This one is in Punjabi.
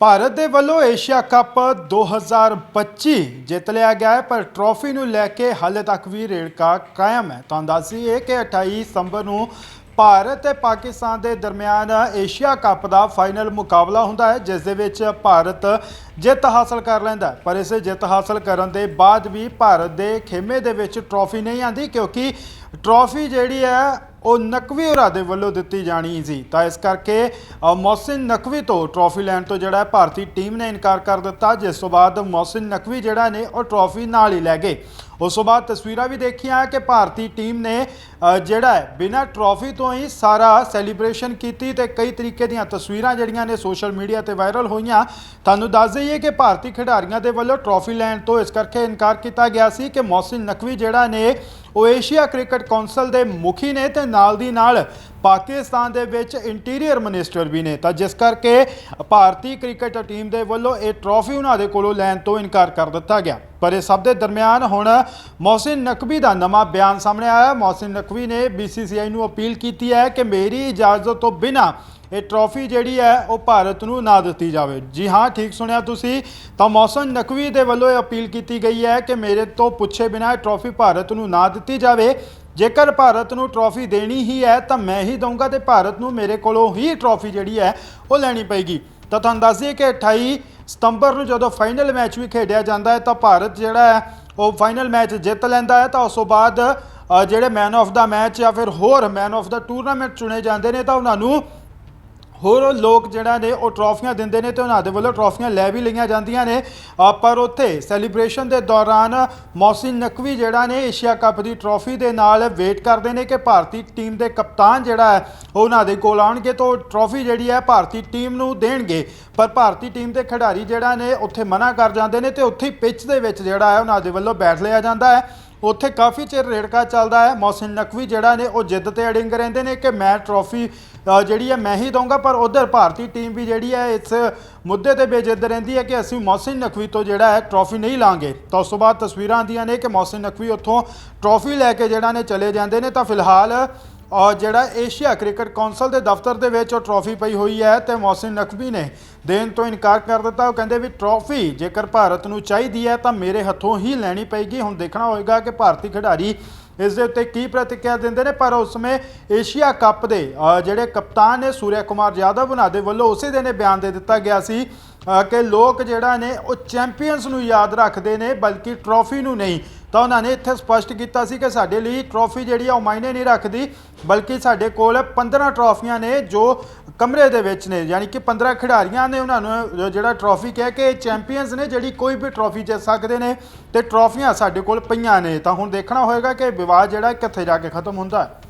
ਭਾਰਤ ਦੇ ਵੱਲੋਂ ਏਸ਼ੀਆ ਕੱਪ 2025 ਜਿੱਤ ਲਿਆ ਗਿਆ ਹੈ, ਪਰ ਟਰੋਫੀ ਨੂੰ ਲੈ ਕੇ ਹਾਲੇ ਤੱਕ ਵੀ ਰੇੜਕਾ ਕਾਇਮ ਹੈ। ਤੁਹਾਨੂੰ ਦੱਸੀਏ ਕਿ 28 ਸਤੰਬਰ ਨੂੰ ਭਾਰਤ ਤੇ ਪਾਕਿਸਤਾਨ ਦੇ ਦਰਮਿਆਨ ਏਸ਼ੀਆ ਕੱਪ ਦਾ ਫਾਈਨਲ ਮੁਕਾਬਲਾ ਹੁੰਦਾ ਹੈ, ਜਿਸ ਦੇ ਵਿੱਚ ਭਾਰਤ ਜਿੱਤ ਹਾਸਲ ਕਰ ਲੈਂਦਾ ਪਰ ਇਸੇ ਜਿੱਤ ਹਾਸਲ ਕਰਨ ਦੇ ਬਾਅਦ ਵੀ ਭਾਰਤ ਦੇ ਖੇਮੇ ਦੇ ਵਿੱਚ ਟਰੋਫੀ ਨਹੀਂ ਆਂਦੀ ਕਿਉਂਕਿ ਟਰੋਫੀ ਜਿਹੜੀ ਹੈ ਉਹ ਨਕਵੀ ਹੋਰਾਂ ਦੇ ਵੱਲੋਂ ਦਿੱਤੀ ਜਾਣੀ ਸੀ। ਤਾਂ ਇਸ ਕਰਕੇ ਅ, ਮੌਸਿਨ ਨਕਵੀ ਤੋਂ ਟਰੋਫੀ ਲੈਣ ਤੋਂ ਜਿਹੜਾ ਹੈ ਭਾਰਤੀ ਟੀਮ ਨੇ ਇਨਕਾਰ ਕਰ ਦਿੱਤਾ। ਜਿਸ ਤੋਂ ਬਾਅਦ ਮੌਸਿਨ ਨਕਵੀ ਜਿਹੜਾ ਨੇ ਉਹ ਟਰੋਫੀ ਨਾਲ ਹੀ ਲੈ ਗਏ। ਉਸ ਤੋਂ ਬਾਅਦ ਤਸਵੀਰਾਂ ਵੀ ਦੇਖੀਆਂ ਕਿ ਭਾਰਤੀ ਟੀਮ ਨੇ ਅ, ਜਿਹੜਾ ਹੈ ਬਿਨਾਂ ਟਰੋਫੀ ਤੋਂ ਹੀ ਸਾਰਾ ਸੈਲੀਬ੍ਰੇਸ਼ਨ ਕੀਤੀ ਤੇ ਕਈ ਤਰੀਕੇ ਦੀਆਂ ਤਸਵੀਰਾਂ ਜਿਹੜੀਆਂ ਨੇ ਸੋਸ਼ਲ ਮੀਡੀਆ ਤੇ ਵਾਇਰਲ ਹੋਈਆਂ। ਤੁਹਾਨੂੰ ਦੱਸ ਦਈਏ ਕਿ ਭਾਰਤੀ ਖਿਡਾਰੀਆਂ ਦੇ ਵੱਲੋਂ ਟਰੋਫੀ ਲੈਣ ਤੋਂ ਇਸ ਕਰਕੇ ਇਨਕਾਰ ਕੀਤਾ ਗਿਆ ਸੀ ਕਿ ਮੌਸਿਨ ਨਕਵੀ ਜਿਹੜਾ ਨੇ ਉਹ ਏਸ਼ੀਆ ਕ੍ਰਿਕਟ ਕੌਂਸਲ ਦੇ ਮੁਖੀ ਨੇ ਤੇ ਨਾਲ ਦੀ ਨਾਲ ਪਾਕਿਸਤਾਨ ਦੇ ਵਿੱਚ ਇੰਟੀਰੀਅਰ ਮਿਨਿਸਟਰ ਵੀ ਨੇ। ਤਾਂ ਜਿਸ ਕਰਕੇ ਭਾਰਤੀ ਕ੍ਰਿਕਟ ਟੀਮ ਦੇ ਵੱਲੋਂ ਇਹ ਟਰੋਫੀ ਉਹਨਾਂ ਦੇ ਕੋਲੋਂ ਲੈਣ ਤੋਂ ਇਨਕਾਰ ਕਰ ਦਿੱਤਾ ਗਿਆ। ਪਰ ਇਹ ਸਭ ਦੇ ਦਰਮਿਆਨ ਹੁਣ ਮੌਸਿਨ ਨਕਵੀ ਦਾ ਨਵਾਂ ਬਿਆਨ ਸਾਹਮਣੇ ਆਇਆ। ਮੌਸਿਨ ਨਕਵੀ ਨੇ BCCI ਨੂੰ ਅਪੀਲ ਕੀਤੀ ਹੈ ਕਿ ਮੇਰੀ ਇਜਾਜ਼ਤ ਤੋਂ ਬਿਨਾਂ ਇਹ ਟਰੋਫੀ ਜਿਹੜੀ ਹੈ, ਉਹ ਭਾਰਤ ਨੂੰ ਨਾ ਦਿੱਤੀ ਜਾਵੇ। ਜੀ ਹਾਂ, ਠੀਕ ਸੁਣਿਆ ਤੁਸੀਂ। ਤਾਂ ਮੌਸਮ ਨਕਵੀ ਦੇ ਵੱਲੋਂ ਇਹ ਅਪੀਲ ਕੀਤੀ ਗਈ ਹੈ ਕਿ ਮੇਰੇ ਤੋਂ ਪੁੱਛੇ ਬਿਨਾਂ ਇਹ ਟਰੋਫੀ ਭਾਰਤ ਨੂੰ ਨਾ ਦਿੱਤੀ ਜਾਵੇ। ਜੇਕਰ ਭਾਰਤ ਨੂੰ ਟਰੋਫੀ ਦੇਣੀ ਹੀ ਹੈ, ਤਾਂ ਮੈਂ ਹੀ ਦਊਂਗਾ ਤੇ ਭਾਰਤ ਨੂੰ ਮੇਰੇ ਕੋਲੋਂ ਹੀ ਟਰੋਫੀ ਜਿਹੜੀ ਹੈ, ਉਹ ਲੈਣੀ ਪਏਗੀ। ਤਾਂ ਤੁਹਾਨੂੰ ਦੱਸ ਦਈਏ ਕਿ 28 ਸਤੰਬਰ ਨੂੰ ਜਦੋਂ ਫਾਈਨਲ ਮੈਚ ਵੀ ਖੇਡਿਆ ਜਾਂਦਾ ਹੈ, ਤਾਂ ਭਾਰਤ ਜਿਹੜਾ ਹੈ, ਉਹ ਫਾਈਨਲ ਮੈਚ ਜਿੱਤ ਲੈਂਦਾ ਹੈ। ਤਾਂ ਉਸ ਤੋਂ ਬਾਅਦ ਜਿਹੜੇ ਮੈਨ ਆਫ ਦਾ ਮੈਚ ਜਾਂ ਫਿਰ ਹੋਰ ਮੈਨ ਆਫ ਦਾ ਟੂਰਨਾਮੈਂਟ ਚੁਣੇ ਜਾਂਦੇ ਨੇ, ਤਾਂ ਉਹਨਾਂ ਨੂੰ ਹੋਰ ਲੋਕ ਜਿਹੜਾ ਨੇ, ਉਹ ਟਰੋਫੀਆਂ ਦਿੰਦੇ ਨੇ ਤੇ ਉਹਨਾਂ ਦੇ ਵੱਲੋਂ ਟਰੋਫੀਆਂ ਲੈ ਵੀ ਲਈਆਂ ਜਾਂਦੀਆਂ ਨੇ। ਪਰ ਉੱਥੇ ਸੈਲੀਬ੍ਰੇਸ਼ਨ ਦੇ ਦੌਰਾਨ ਮੌਸਿਨ ਨਕਵੀ ਜਿਹੜਾ ਨੇ, ਏਸ਼ੀਆ ਕੱਪ ਦੀ ਟਰੋਫੀ ਦੇ ਨਾਲ ਵੇਟ ਕਰਦੇ ਨੇ ਕਿ ਭਾਰਤੀ ਟੀਮ ਦੇ ਕਪਤਾਨ ਜਿਹੜਾ ਹੈ, ਉਹ ਉਹਨਾਂ ਦੇ ਕੋਲ ਆਉਣਗੇ ਤਾਂ ਉਹ ਟਰੋਫੀ ਜਿਹੜੀ ਹੈ ਭਾਰਤੀ ਟੀਮ ਨੂੰ ਦੇਣਗੇ। ਪਰ ਭਾਰਤੀ ਟੀਮ ਦੇ ਖਿਡਾਰੀ ਜਿਹੜਾ ਨੇ, ਉੱਥੇ ਮਨਾ ਕਰ ਜਾਂਦੇ ਨੇ ਤੇ ਉੱਥੇ ਹੀ ਪਿੱਚ ਦੇ ਵਿੱਚ ਜਿਹੜਾ ਹੈ, ਉਹਨਾਂ ਦੇ ਵੱਲੋਂ ਬੈਠ ਲਿਆ ਜਾਂਦਾ ਹੈ। ਉੱਥੇ ਕਾਫੀ ਚਿਰ ਰੇੜਕਾ ਚੱਲਦਾ ਹੈ। ਮੌਸਿਨ ਨਕਵੀ ਜਿਹੜਾ ਨੇ, ਉਹ ਜਿੱਦ ਤੇ ਅੜਿੰਗ ਰਹਿੰਦੇ ਨੇ ਕਿ ਮੈਂ ਟਰੋਫੀ ਜਿਹੜੀ ਹੈ, ਮੈਂ ਹੀ ਦਊਂਗਾ। ਪਰ ਉਧਰ ਭਾਰਤੀ ਟੀਮ ਵੀ ਜਿਹੜੀ ਹੈ, ਇਸ ਮੁੱਦੇ ਤੇ ਬੇਜਿੱਦ ਰਹਿੰਦੀ ਹੈ ਕਿ ਅਸੀਂ ਮੌਸਿਨ ਨਕਵੀ ਤੋਂ ਜਿਹੜਾ ਹੈ ਟਰੋਫੀ ਨਹੀਂ ਲਾਂਗੇ। ਤਾਂ ਉਸ ਤੋਂ ਬਾਅਦ ਤਸਵੀਰਾਂ ਆਉਂਦੀਆਂ ਨੇ ਕਿ ਮੌਸਿਨ ਨਕਵੀ ਉੱਥੋਂ ਟਰੋਫੀ ਲੈ ਕੇ ਜਿਹੜਾ ਨੇ ਚਲੇ ਜਾਂਦੇ ਨੇ। ਤਾਂ ਫਿਲਹਾਲ ਔਰ ਜਿਹੜਾ ਏਸ਼ੀਆ ਕ੍ਰਿਕਟ ਕੌਂਸਲ ਦੇ ਦਫ਼ਤਰ ਦੇ ਵਿੱਚ ਉਹ ਟਰੋਫੀ ਪਈ ਹੋਈ ਹੈ ਤੇ ਮੌਸਿਨ ਨਕਵੀ ਨੇ ਦੇਣ ਤੋਂ ਇਨਕਾਰ ਕਰ ਦਿੱਤਾ। ਉਹ ਕਹਿੰਦੇ ਵੀ ਟਰੋਫੀ ਜੇਕਰ ਭਾਰਤ ਨੂੰ ਚਾਹੀਦੀ ਹੈ ਤਾਂ ਮੇਰੇ ਹੱਥੋਂ ਹੀ ਲੈਣੀ ਪਏਗੀ। ਹੁਣ ਦੇਖਣਾ ਹੋਏਗਾ ਕਿ ਭਾਰਤੀ ਖਿਡਾਰੀ ਇਸ ਦੇ ਉੱਤੇ ਕੀ ਪ੍ਰਤੀਕਿਰਿਆ ਦਿੰਦੇ ਨੇ, ਪਰ ਉਸ ਸਮੇਂ ਏਸ਼ੀਆ ਕੱਪ ਦੇ ਜਿਹੜੇ ਕਪਤਾਨ ਨੇ ਸੂਰਿਆ ਕੁਮਾਰ ਯਾਦਵ ਉਹਨਾਂ ਦੇ ਵੱਲੋਂ ਉਸੇ ਦਿਨ ਇਹ ਬਿਆਨ ਦੇ ਦਿੱਤਾ ਗਿਆ ਸੀ ਕਿ ਲੋਕ ਜਿਹੜਾ ਨੇ ਉਹ ਚੈਂਪੀਅਨਸ ਨੂੰ ਯਾਦ ਰੱਖਦੇ ਨੇ, ਬਲਕਿ ਟਰੋਫੀ ਨੂੰ ਨਹੀਂ। ਤਾਂ ਉਹਨਾਂ ਨੇ ਇੱਥੇ ਸਪਸ਼ਟ ਕੀਤਾ ਸੀ ਕਿ ਸਾਡੇ ਲਈ ਟਰੋਫੀ ਜਿਹੜੀ ਆ ਉਹ ਮਾਇਨੇ ਨਹੀਂ ਰੱਖਦੀ, ਬਲਕਿ ਸਾਡੇ ਕੋਲ 15 ਟਰੋਫੀਆਂ ਨੇ ਜੋ ਕਮਰੇ ਦੇ ਵਿੱਚ ਨੇ, ਯਾਨੀ ਕਿ 15 ਖਿਡਾਰੀਆਂ ਨੇ ਉਹਨਾਂ ਨੂੰ ਜਿਹੜਾ ਟਰੋਫੀ ਕਹਿ ਕੇ ਚੈਂਪੀਅਨਸ ਨੇ ਜਿਹੜੀ ਕੋਈ ਵੀ ਟਰੋਫੀ ਜਿੱਤ ਸਕਦੇ ਨੇ, ਤੇ ਟਰੋਫੀਆਂ ਸਾਡੇ ਕੋਲ ਪਈਆਂ ਨੇ। ਤਾਂ ਹੁਣ ਦੇਖਣਾ ਹੋਏਗਾ ਕਿ ਵਿਵਾਦ ਜਿਹੜਾ ਕਿੱਥੇ ਜਾ ਕੇ ਖਤਮ ਹੁੰਦਾ ਹੈ।